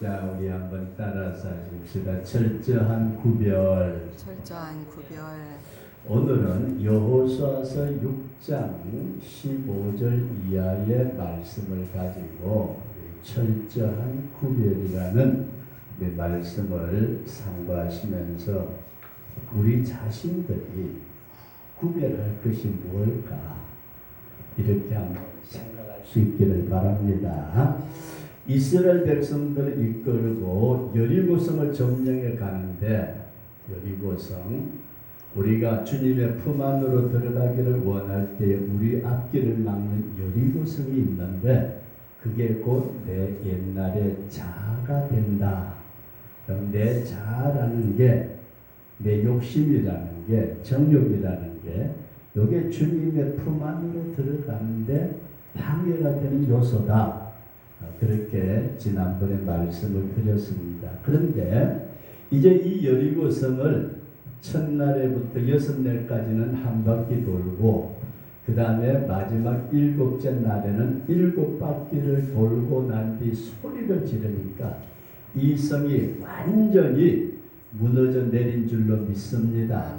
자, 우리 한번 따라서 하십시다. 철저한 구별. 철저한 구별 오늘은 여호수아서 6장 15절 이하의 말씀을 가지고 철저한 구별이라는 말씀을 상고하시면서 우리 자신들이 구별할 것이 무엇일까 이렇게 한번 생각할 수 있기를 바랍니다. 이스라엘 백성들을 이끌고 여리고성을 점령해 가는데 여리고성 우리가 주님의 품 안으로 들어가기를 원할 때 우리 앞길을 막는 여리고성이 있는데 그게 곧 내 옛날의 자아가 된다. 그럼 내 자아라는 게 내 욕심이라는 게 정욕이라는 게 요게 주님의 품 안으로 들어가는데 방해가 되는 요소다. 어, 그렇게 지난번에 말씀을 드렸습니다. 그런데 이제 이 여리고성을 첫날에부터 여섯 날까지는 한 바퀴 돌고 그 다음에 마지막 일곱째 날에는 일곱 바퀴를 돌고 난 뒤 소리를 지르니까 이 성이 완전히 무너져 내린 줄로 믿습니다.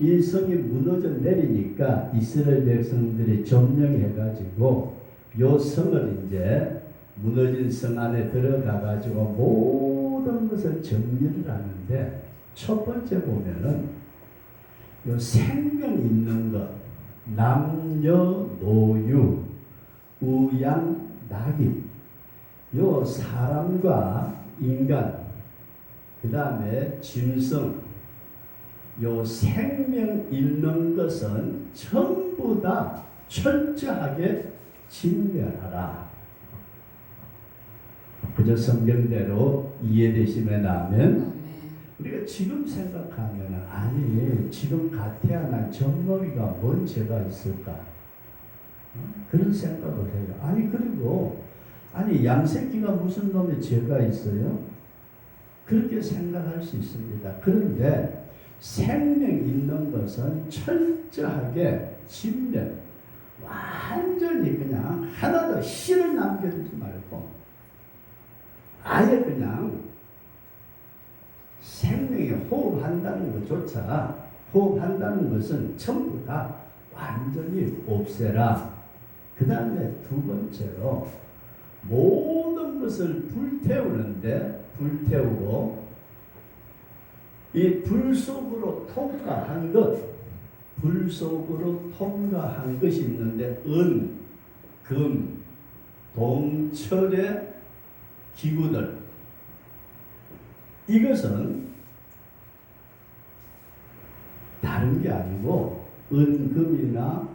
이 성이 무너져 내리니까 이스라엘 백성들이 점령해가지고 요 성을 이제 무너진 성 안에 들어가가지고 모든 것을 정리를 하는데 첫 번째 보면은 요 생명 있는 것 남녀 노유 우양 낙입 요 사람과 인간 그 다음에 짐승 요 생명 있는 것은 전부 다 철저하게 진멸하라. 그저 성경대로 이해되시면 아멘 우리가 지금 생각하면 아니 지금 가태어난 전범이가 뭔 죄가 있을까 어? 그런 생각을 해요. 아니 그리고 아니 양새끼가 무슨 놈의 죄가 있어요? 그렇게 생각할 수 있습니다. 그런데 생명 있는 것은 철저하게 진멸, 완전히 그냥 하나도 실을 남겨두지 말고 아예 그냥 생명이 호흡한다는 것조차 호흡한다는 것은 전부 다 완전히 없애라. 그 다음에 두 번째로 모든 것을 불태우는데 불태우고 이 불 속으로 통과한 것, 불 속으로 통과한 것이 있는데 은, 금, 동철의 기구들 이것은 다른 게 아니고 은금이나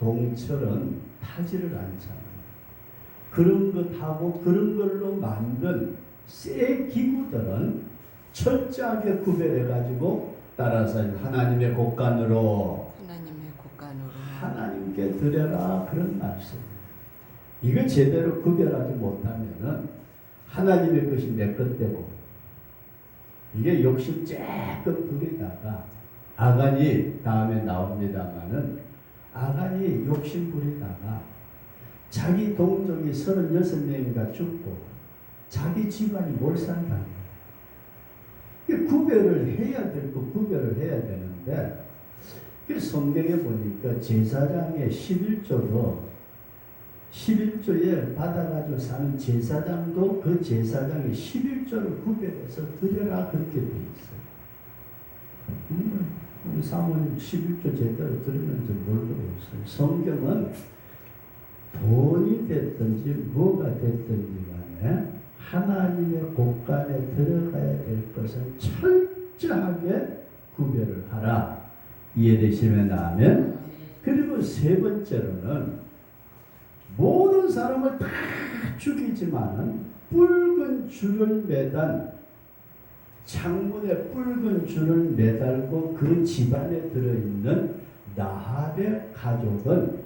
동철은 타지를 않잖아요. 그런 것하고 그런 걸로 만든 새 기구들은 철저하게 구별해 가지고 따라서 하나님의 곳간으로 하나님의 곳간으로 하나님께 드려라 그런 말씀. 이거 제대로 구별하지 못하면은 하나님의 것이 내 것되고 이게 욕심 쬐끔 부리다가 아간이 다음에 나옵니다마는 아간이 욕심 부리다가 자기 동족이 36명이가 죽고 자기 집안이 몰살당해. 이 구별을 해야 될거 구별을 해야 되는데 그 성경에 보니까 제사장의 11조도 11조에 받아가지고 사는 제사장도 그 제사장의 11조를 구별해서 드려라 그렇게 돼 있어요. 음, 우리 사모님 11조 제대로 모르고 있어요. 성경은 돈이 됐든지 뭐가 됐든지 간에 하나님의 곳간에 들어가야 될 것은 철저하게 구별을 하라. 이해되시면 아멘. 그리고 세 번째로는 모든 사람을 다 죽이지만은 붉은 줄을 매단 창문에 붉은 줄을 매달고 그 집안에 들어있는 나합의 가족은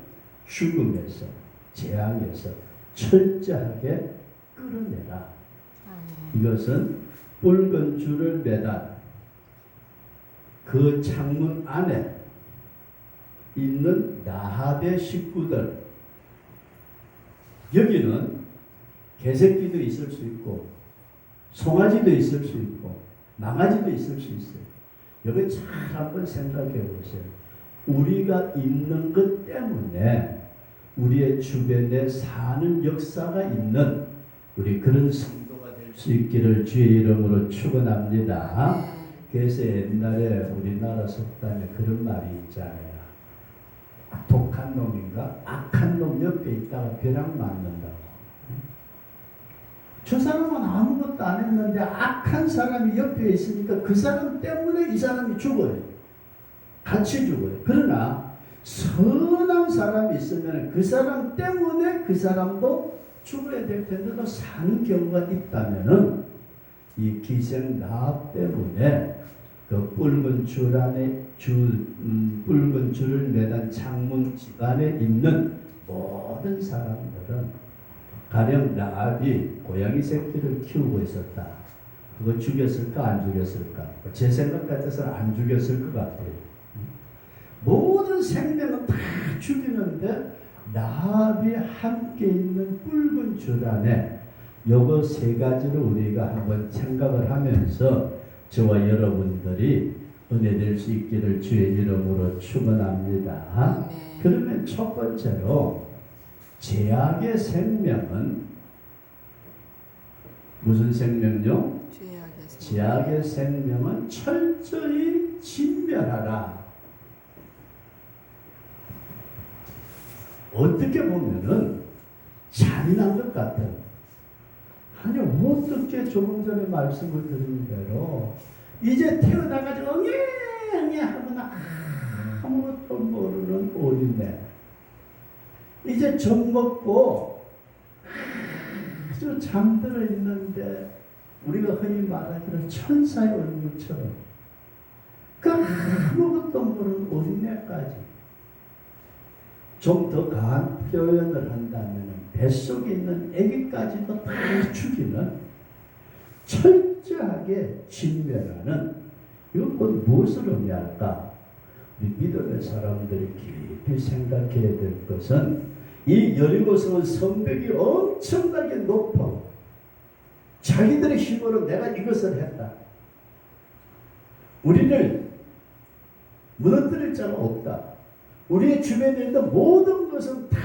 죽음에서 재앙에서 철저하게 끌어내라. 이것은 붉은 줄을 매단 그 창문 안에 있는 나합의 식구들 여기는 개새끼도 있을 수 있고 송아지도 있을 수 있고 망아지도 있을 수 있어요. 여기 잘 한번 생각해 보세요. 우리가 있는 것 때문에 우리의 주변에 사는 역사가 있는 우리 그런 성도가 될 수 있기를 주의 이름으로 축원합니다. 그래서 옛날에 우리나라 속담에 그런 말이 있잖아요. 아, 독한 놈인가? 악한 놈 옆에 있다가 벼락 맞는다고. 저 사람은 아무것도 안 했는데 악한 사람이 옆에 있으니까 그 사람 때문에 이 사람이 죽어요. 같이 죽어요. 그러나 선한 사람이 있으면 그 사람 때문에 그 사람도 죽어야 될 텐데도 사는 경우가 있다면은 이 기생 나합 때문에 그 붉은 줄 안에 줄 음, 붉은 줄을 매단 창문 집안에 있는 모든 사람들은 가령 나합이 고양이 새끼를 키우고 있었다. 그거 죽였을까 안 죽였을까? 제 생각 같아서는 안 죽였을 것 같아요. 모든 생명은 다 죽이는데 나합이 함께 있는 붉은 줄 안에 요거 세 가지를 우리가 한번 생각을 하면서 저와 여러분들이 은혜 될 수 있기를 주의 이름으로 축원합니다. 그러면 첫 번째로 제약의 생명은 무슨 생명요? 죄악의 생- 제약의 생명은 철저히 진멸하라. 어떻게 보면은 잔인한 것 같아요. 아니 어떻게 조금 전에 말씀을 드린 대로 이제 태어나가지고 응애 응애 하거나 아무것도 모르는 어린애 이제 젖 먹고 아주 잠들어 있는데 우리가 흔히 말하기로 천사의 얼굴처럼 그 아무것도 모르는 어린애까지 좀 더 강한 표현을 한다면 뱃속에 있는 아기까지도 다 죽이는 철저하게 진멸하는 이건 곧 무엇을 의미할까? 믿음의 사람들이 깊이 생각해야 될 것은 이 여리고성은 성벽이 엄청나게 높아 자기들의 힘으로 내가 이것을 했다. 우리를 무너뜨릴 자가 없다. 우리의 주변에 있는 모든 것은 다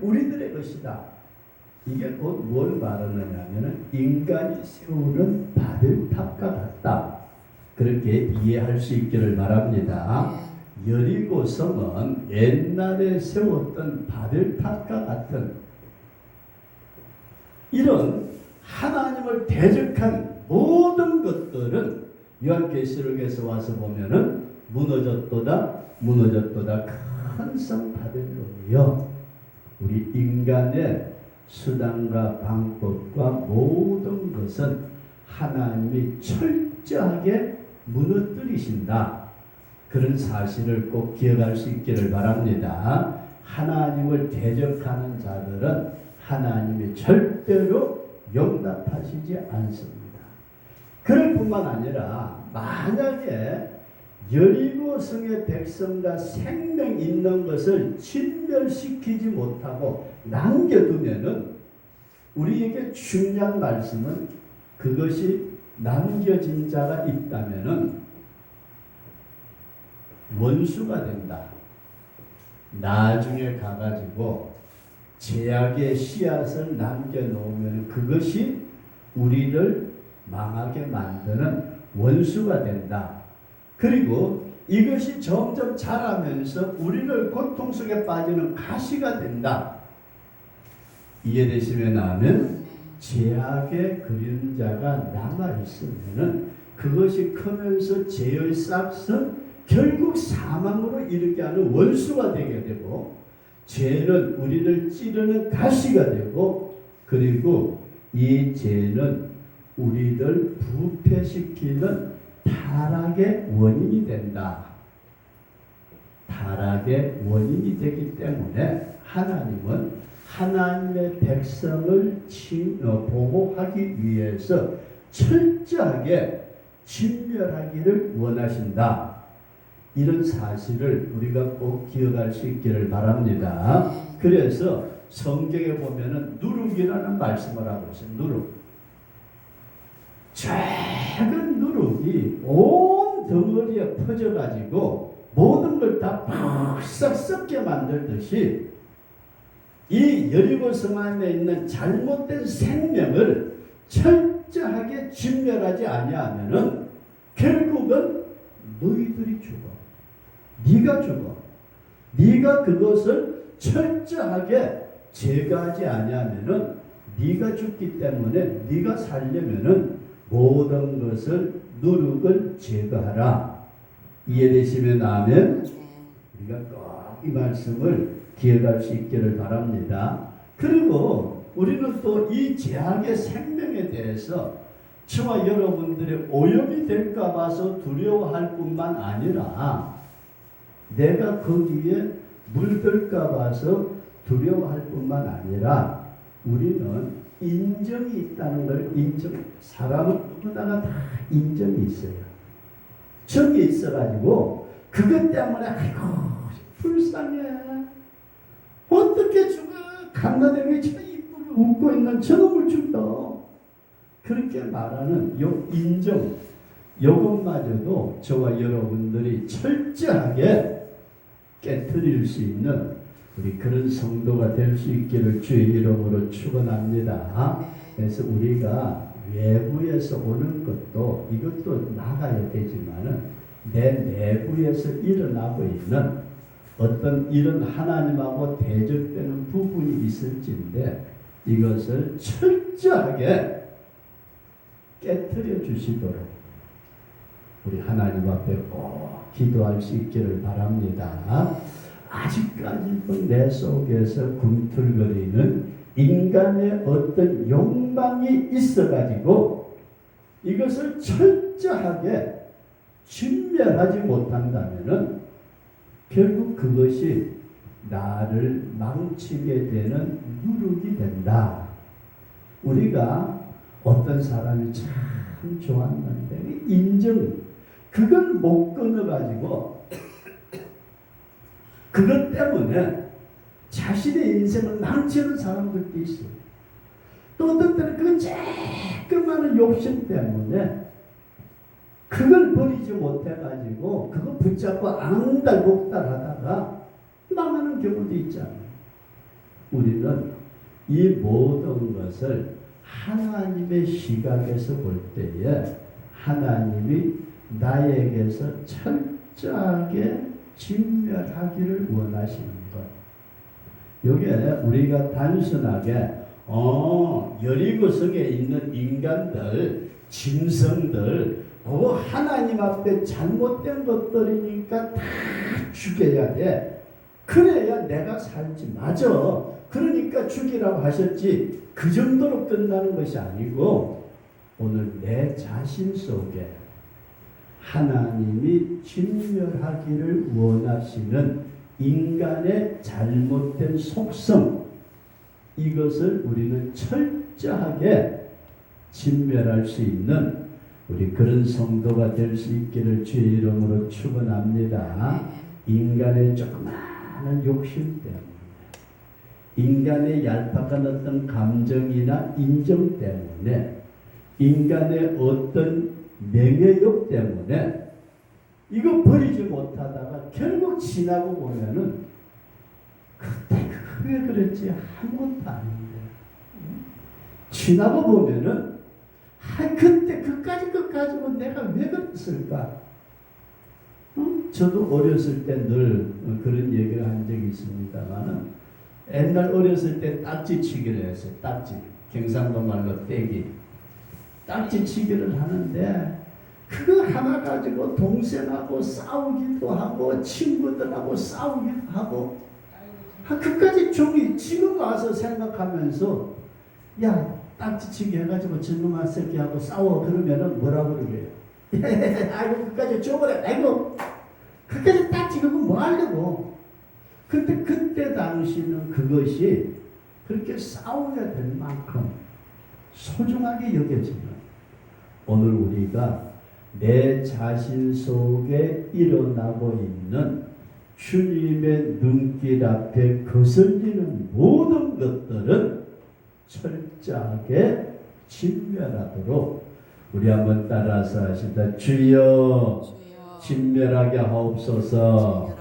우리들의 것이다. 이게 곧 뭘 말하느냐면 인간이 세우는 바벨탑과 같다. 그렇게 이해할 수 있기를 바랍니다. 네. 여리고성은 옛날에 세웠던 바벨탑과 같은 이런 하나님을 대적한 모든 것들은 요한계시록에서 와서 보면은 무너졌도다 무너졌도다 큰 성 바벨론이요 우리 인간의 수단과 방법과 모든 것은 하나님이 철저하게 무너뜨리신다. 그런 사실을 꼭 기억할 수 있기를 바랍니다. 하나님을 대적하는 자들은 하나님이 절대로 용납하시지 않습니다. 그럴 뿐만 아니라 만약에 여리고 성의 백성과 생명 있는 것을 진멸시키지 못하고 남겨두면은 우리에게 중요한 말씀은 그것이 남겨진 자가 있다면은 원수가 된다. 나중에 가가지고 제약의 씨앗을 남겨놓으면 그것이 우리를 망하게 만드는 원수가 된다. 그리고 이것이 점점 자라면서 우리를 고통 속에 빠지는 가시가 된다. 이해되시면. 네. 제약의 그림자가 남아 있으면은 그것이 크면서 죄의 싹은 결국 사망으로 이르게 하는 원수가 되게 되고 죄는 우리를 찌르는 가시가 되고 그리고 이 죄는 우리를 부패시키는 타락의 원인이 된다. 타락의 원인이 되기 때문에 하나님은 하나님의 백성을 치- 어, 보호하기 위해서 철저하게 진멸하기를 원하신다. 이런 사실을 우리가 꼭 기억할 수 있기를 바랍니다. 네. 그래서 성경에 보면은 누룩이라는 말씀을 하고 있어요. 누룩. 작은 누룩이 온 덩어리에 퍼져가지고 모든 걸 다 팍싹 썩게 만들듯이 이 여리고성 안에 있는 잘못된 생명을 철저하게 진멸하지 아니하면은 결국은 너희들이 죽어. 네가 죽어. 네가 그것을 철저하게 제거하지 아니하면은 네가 죽기 때문에 네가 살려면은 모든 것을 누룩을 제거하라. 이해되시면 아멘. 네. 우리가 꼭 이 말씀을 기억할 수 있기를 바랍니다. 그리고 우리는 또 이 제약의 생명에 대해서 저와 여러분들의 오염이 될까 봐서 두려워할 뿐만 아니라 내가 거기에 물들까 봐서 두려워할 뿐만 아니라 우리는 인정이 있다는 걸 인정 사람은 누구나가 다 인정이 있어요. 정이 있어가지고 그것 때문에 아이고 불쌍해. 어떻게 죽어? 강나대에 저 이쁘게 웃고 있는 저놈을 죽다. 그렇게 말하는 요 인정, 요것마저도 저와 여러분들이 철저하게 깨뜨릴 수 있는 우리 그런 성도가 될 수 있기를 주의 이름으로 축원합니다. 네. 그래서 우리가 외부에서 오는 것도 이것도 나가야 되지만은 내 내부에서 일어나고 있는 어떤 이런 하나님하고 대적되는 부분이 있을진데 이것을 철저하게 깨뜨려 주시도록 우리 하나님 앞에 꼭 기도할 수 있기를 바랍니다. 아직까지도 내 속에서 꿈틀거리는 인간의 어떤 욕망이 있어가지고 이것을 철저하게 진멸하지 못한다면은 결국 그것이 나를 망치게 되는 누룩이 된다. 우리가 어떤 사람이 참 좋았는데 인정 그걸 못 끊어가지고 그것 때문에 자신의 인생을 망치는 사람들도 있어요. 또 어떤 때는 그 조그마한 욕심 때문에 그걸 버리지 못해가지고 그거 붙잡고 앙달복달 하다가 망하는 경우도 있잖아요. 우리는 이 모든 것을 하나님의 시각에서 볼 때에 하나님이 나에게서 철저하게 진멸하기를 원하시는 것. 요게 우리가 단순하게 어 여리고성에 있는 인간들, 짐승들, 그거 하나님 앞에 잘못된 것들이니까 다 죽여야 돼. 그래야 내가 살지. 맞아. 그러니까 죽이라고 하셨지. 그 정도로 끝나는 것이 아니고 오늘 내 자신 속에 하나님이 진멸하기를 원하시는 인간의 잘못된 속성 이것을 우리는 철저하게 진멸할 수 있는 우리 그런 성도가 될 수 있기를 주의 이름으로 축원합니다. 인간의 조그마한 욕심 때문에 인간의 얄팍한 어떤 감정이나 인정 때문에 인간의 어떤 명예욕 때문에 이거 버리지 못하다가 결국 지나고 보면은 그때 그게 그랬지 아무것도 아닌데 응? 지나고 보면은 아 그때 그까지 그까지고 내가 왜 그랬을까? 응? 저도 어렸을 때 늘 그런 얘기를 한 적이 있습니다만은 옛날 어렸을 때 딱지 치기를 했어요. 딱지 경상도 말로 떼기 딱지 치기를 하는데 그거 하나 가지고 동생하고 싸우기도 하고 친구들하고 싸우기도 하고. 아, 그까지 종이 지금 와서 생각하면서 야 딱지치기 해가지고 저놈아 새끼하고 싸워. 그러면은 뭐라 그러게요? 아이고 그까지 줘버려. 아이고 그까지 딱지 그거 뭐 하려고? 근데 그때 당시는 그것이 그렇게 싸워야 될 만큼 소중하게 여겨지는 오늘 우리가 내 자신 속에 일어나고 있는 주님의 눈길 앞에 거슬리는 모든 것들은 철저하게 진멸하도록 우리 한번 따라서 하시다. 주여 주여 하옵소서. 진멸하게 하옵소서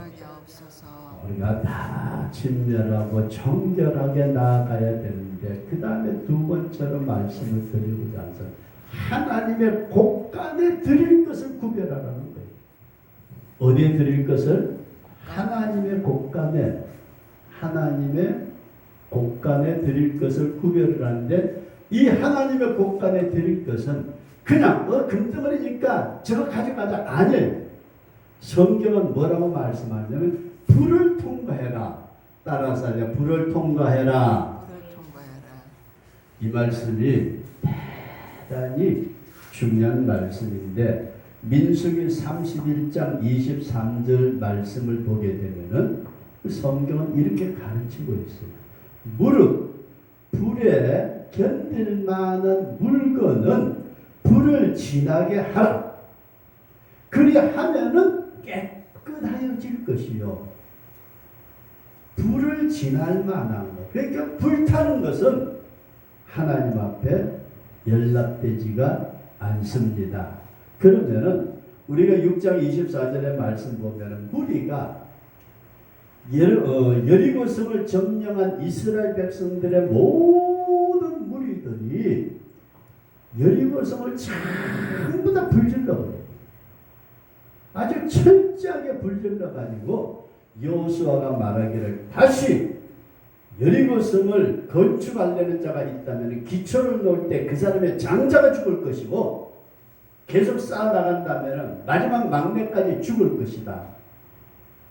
우리가 다 친멸하고 정결하게 나아가야 되는데 그 다음에 두 번째로 말씀을 드리고자 해서 하나님의 곳간에 드릴 것을 구별하라는 거예요. 어디에 드릴 것을? 하나님의 곳간에 하나님의 곳간에 드릴 것을 구별을 하는데 이 하나님의 곳간에 드릴 것은 그냥 어 금덩어리니까 저거 가져가자 아니에요. 성경은 뭐라고 말씀하냐면 불을 통과해라. 따라서 하자 불을 통과해라. 불을 통과하라 이 말씀이 대단히 중요한 말씀인데 민수기 31장 23절 말씀을 보게 되면은 그 성경은 이렇게 가르치고 있어요. 무릇 불에 견딜 만한 물건은 불을 지나게 하라. 그리하면은 깨끗하여질 것이요. 불을 지날 만한 것. 그러니까 불타는 것은 하나님 앞에 연락되지가 않습니다. 그러면은 우리가 6장 24절의 말씀 보면은 무리가 열, 어, 여리고성을 점령한 이스라엘 백성들의 모든 무리들이 여리고성을 전부 다 불질러 버려요. 아주 철저하게 불질러 가지고 여호수아가 말하기를 다시 여리고성을 건축하려는 자가 있다면 기초를 놓을 때 그 사람의 장자가 죽을 것이고 계속 쌓아 나간다면 마지막 막내까지 죽을 것이다.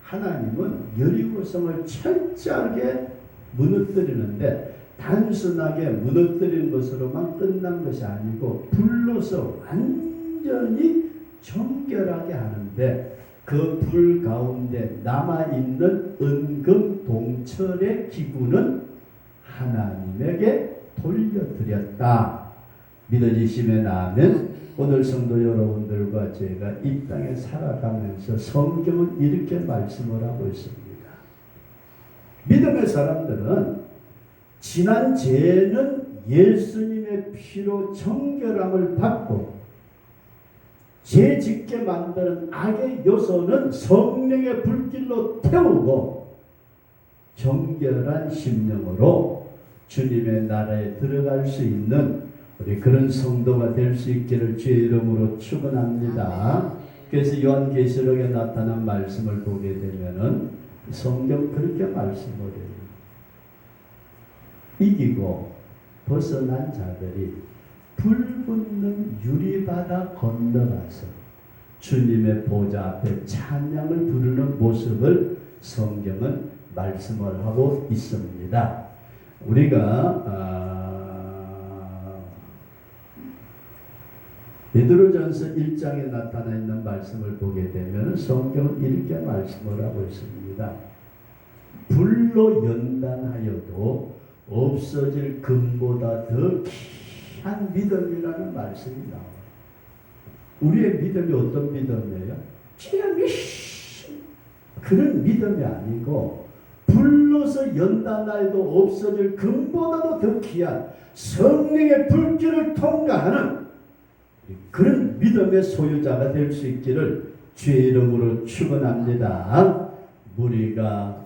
하나님은 여리고성을 철저하게 무너뜨리는데 단순하게 무너뜨리는 것으로만 끝난 것이 아니고 불로서 완전히 정결하게 하는데 그 불 가운데 남아있는 은금 동철의 기구는 하나님에게 돌려드렸다. 믿어지시면 아멘. 오늘 성도 여러분들과 제가 이 땅에 살아가면서 성경은 이렇게 말씀을 하고 있습니다. 믿음의 사람들은 지난 죄는 예수님의 피로 정결함을 받고 죄 짓게 만드는 악의 요소는 성령의 불길로 태우고 정결한 심령으로 주님의 나라에 들어갈 수 있는 우리 그런 성도가 될 수 있기를 주의 이름으로 축원합니다. 그래서 요한계시록에 나타난 말씀을 보게 되면은 성경 그렇게 말씀을 해요. 이기고 벗어난 자들이 불 붙는 유리바다 건너가서 주님의 보좌 앞에 찬양을 부르는 모습을 성경은 말씀을 하고 있습니다. 우리가 아, 베드로전서 1장에 나타나 있는 말씀을 보게 되면 성경은 이렇게 말씀을 하고 있습니다. 불로 연단하여도 없어질 금보다 더 귀한 믿음이라는 말씀이 나와요. 우리의 믿음이 어떤 믿음이에요? 그냥 그런 믿음이 아니고 불로서 연단하여도 없어질 금보다도 더 귀한 성령의 불길을 통과하는 그런 믿음의 소유자가 될 수 있기를 주의 이름으로 축원합니다. 우리가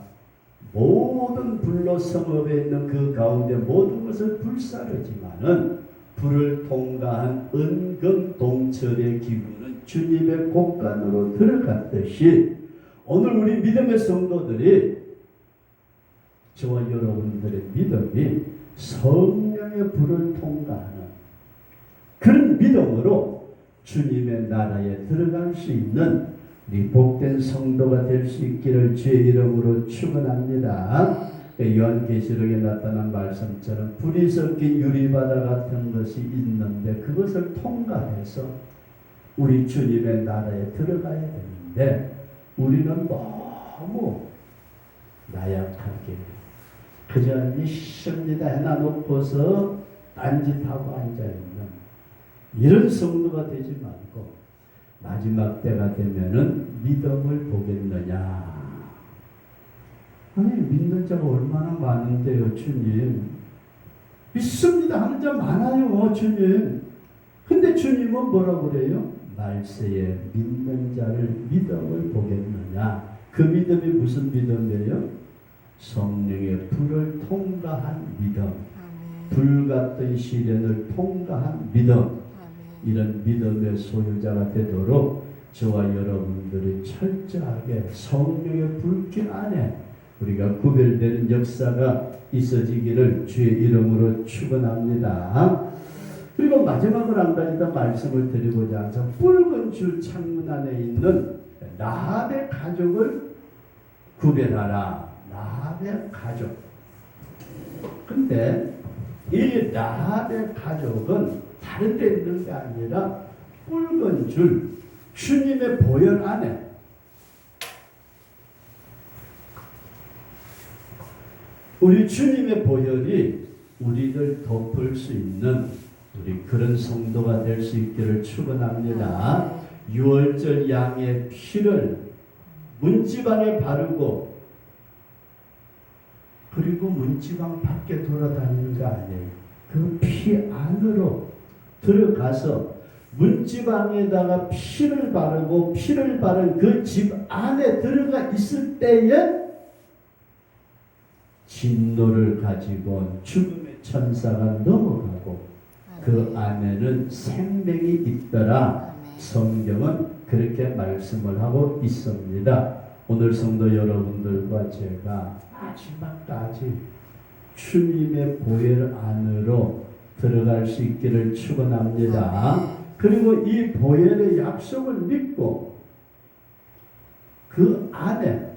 모든 불로 성읍에 있는 그 가운데 모든 것을 불사르지만은 불을 통과한 은금 동철의 기구는 주님의 곳간으로 들어갔듯이 오늘 우리 믿음의 성도들이 저와 여러분들의 믿음이 성령의 불을 통과하는 그런 믿음으로 주님의 나라에 들어갈 수 있는 이 복된 성도가 될 수 있기를 주의 이름으로 축원합니다. 요한계시록에 나타난 말씀처럼 불이 섞인 유리바다 같은 것이 있는데 그것을 통과해서 우리 주님의 나라에 들어가야 되는데 우리는 너무 나약하게 그저 믿습니다 해놔놓고서 딴짓하고 앉아있는 이런 성도가 되지 말고 마지막 때가 되면은 믿음을 보겠느냐. 아니 믿는 자가 얼마나 많은데요, 주님. 믿습니다 하는 자 많아요, 주님. 근데 주 주님은 뭐라고 그래요? 말세에 믿는 자를 믿음을 보겠느냐? 그 믿음이 무슨 믿음이에요? 성령의 불을 통과한 믿음. 불 같은 시련을 통과한 믿음. 이런 믿음의 소유자가 되도록 저와 여러분들이 철저하게 성령의 불길 안에 우리가 구별되는 역사가 있어지기를 주의 이름으로 축원합니다. 그리고 마지막으로 한 가지 더 말씀을 드리고자 하죠. 붉은 줄 창문 안에 있는 라합의 가족을 구별하라. 라합의 가족. 근데 이 라합의 가족은 다른 데 있는 게 아니라 붉은 줄 주님의 보혈 안에 우리 주님의 보혈이 우리를 덮을 수 있는 우리 그런 성도가 될 수 있기를 축원합니다. 유월절 양의 피를 문지방에 바르고 그리고 문지방 밖에 돌아다니는 거 아니에요. 그 피 안으로 들어가서 문지방에다가 피를 바르고 피를 바른 그 집 안에 들어가 있을 때에 진노를 가지고 온 죽음의 천사가 넘어가고 그 안에는 생명이 있더라. 성경은 그렇게 말씀을 하고 있습니다. 오늘 성도 여러분들과 제가 마지막까지 주님의 보혈 안으로 들어갈 수 있기를 축원합니다. 그리고 이 보혈의 약속을 믿고 그 안에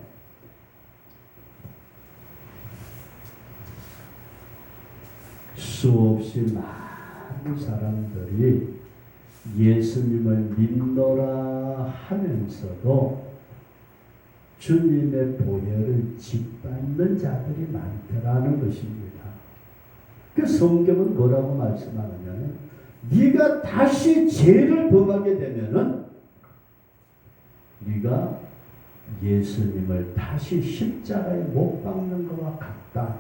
수없이 많은 사람들이 예수님을 믿노라 하면서도 주님의 보혈을 짓밟는 자들이 많더라는 것입니다. 그 성경은 뭐라고 말씀하느냐면 네가 다시 죄를 범하게 되면은 네가 예수님을 다시 십자가에 못 박는 것과 같다.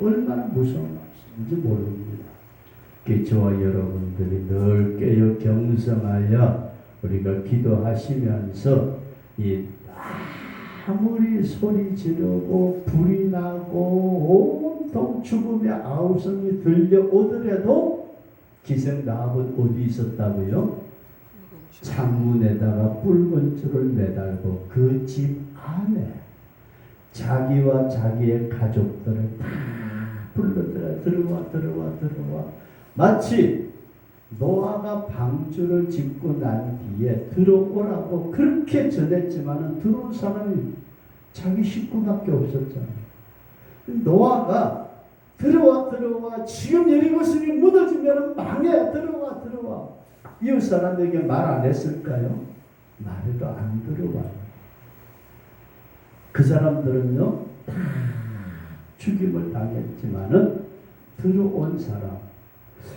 얼마나 무서운 말 씀인지 모릅니다. 그 저와 여러분들이 늘 깨어 경성하여 우리가 기도하시면서 이 아무리 소리 지르고 불이 나고 온통 죽음의 아우성이 들려오더라도 기생 나합은 어디 있었다고요? 창문에다가 붉은 줄을 매달고 그 집 안에 자기와 자기의 가족들을 다 불러들어 들어와 들어와 들어와 마치 노아가 방주를 짓고 난 뒤에 들어오라고 그렇게 전했지만은 들어온 사람이 자기 식구밖에 없었잖아요. 노아가 들어와 들어와 지금 여리고성이 무너지면 망해 들어와 들어와 이웃 사람에게 말 안 했을까요? 말해도 안 들어와요. 그 사람들은요 다 죽임을 당했지만은 들어온 사람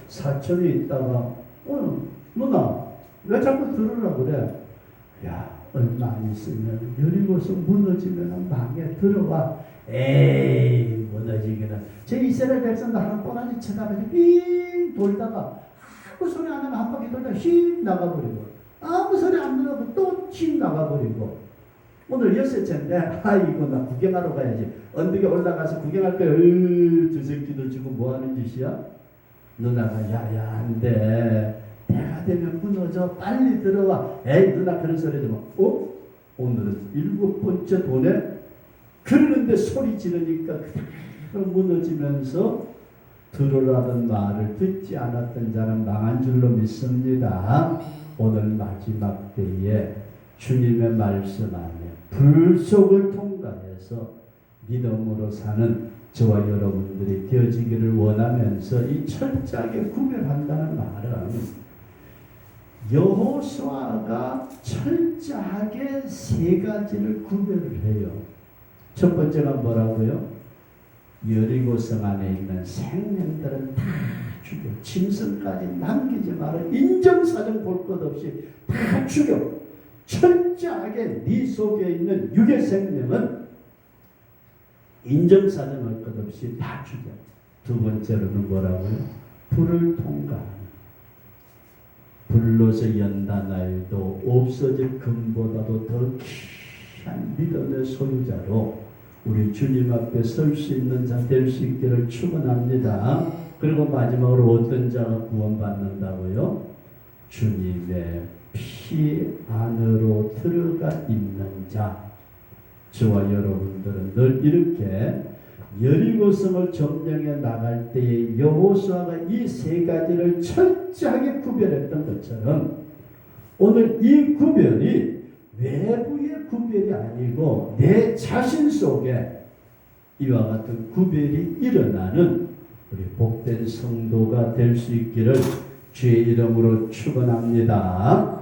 사촌이 있다가 어 누나 왜 자꾸 들으라 그래? 야 얼마 안 있으면 여리고성 무너지면 망해 들어와. 에이 무너지기는. 저 이스라엘 백성들 하나 꼬라지 쳐다보지 삥 돌다가 아무 소리 안 하면 한 바퀴 돌다 휙 나가버리고 아무 소리 안 들어도 또휙 나가버리고 오늘 여섯째인데 아이고 나 구경하러 가야지 언덕에 올라가서 구경할 거야 으, 저 새끼들 지금 뭐 하는 짓이야? 누나가 야야 안돼 때가 되면 무너져 빨리 들어와 에이 누나 그런 소리 좀 어? 오늘은 일곱 번째 돈에 그러는데 소리 지르니까 그대로 무너지면서 들으라던 말을 듣지 않았던 자는 망한 줄로 믿습니다. 오늘 마지막 때에 주님의 말씀 안에 불속을 통과해서 믿음으로 사는 저와 여러분들이 되어지기를 원하면서 이 철저하게 구별한다는 말은 여호수아가 철저하게 세 가지를 구별을 해요. 첫 번째가 뭐라고요? 여리고성 안에 있는 생명들은 다 죽여. 짐승까지 남기지 말아. 인정사정 볼 것 없이 다 죽여. 철저하게 네 속에 있는 육의 생명은 인정사정할 것 없이 다 죽여. 두 번째로는 뭐라고요? 불을 통과하는. 불로서 연단하여도 없어질 금보다도 더 귀한 믿음의 소유자로 우리 주님 앞에 설 수 있는 자 될 수 있기를 축원합니다. 그리고 마지막으로 어떤 자가 구원받는다고요? 주님의 피 안으로 들어가 있는 자. 저와 여러분들은 늘 이렇게 여리고성을 점령해 나갈 때에 여호수아가 이 세 가지를 철저하게 구별했던 것처럼 오늘 이 구별이 외부의 구별이 아니고 내 자신 속에 이와 같은 구별이 일어나는 우리 복된 성도가 될 수 있기를 주의 이름으로 축원합니다.